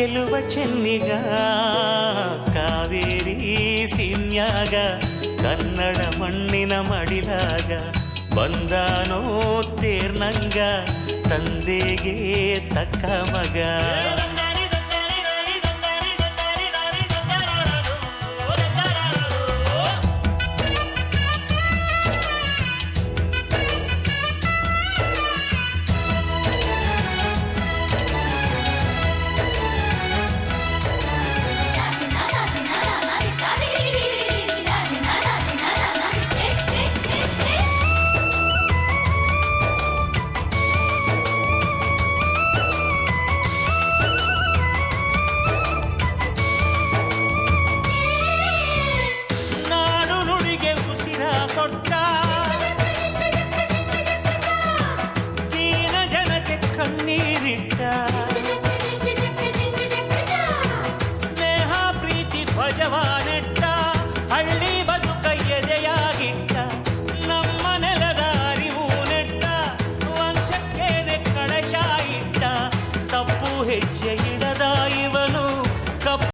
ಚೆಲುವ ಚೆನ್ನಿಗ ಕಾವೇರಿ ಸಿನ್ಯಾಗ ಕನ್ನಡ ಮಣ್ಣಿನ ಮಡಿಲಾಗ ಬಂದಾನೋ ತೇರ್ನಂಗ ತಂದೆಗೆ ತಕ್ಕ ಮಗ. ಬಿಟ್ಟ ಸ್ನೇಹ ಪ್ರೀತಿ ಧ್ವಜವಾನೆಟ್ಟ ಹಳ್ಳಿ ಬದುಕ ಎದೆಯಾಗಿಟ್ಟ ನಮ್ಮ ನೆಲದ ಅರಿವು ನೆಟ್ಟ ವಂಶಕ್ಕೆ ಕಳಶ ಇಟ್ಟ ತಪ್ಪು ಹೆಜ್ಜೆ ಇಡದ ಇವ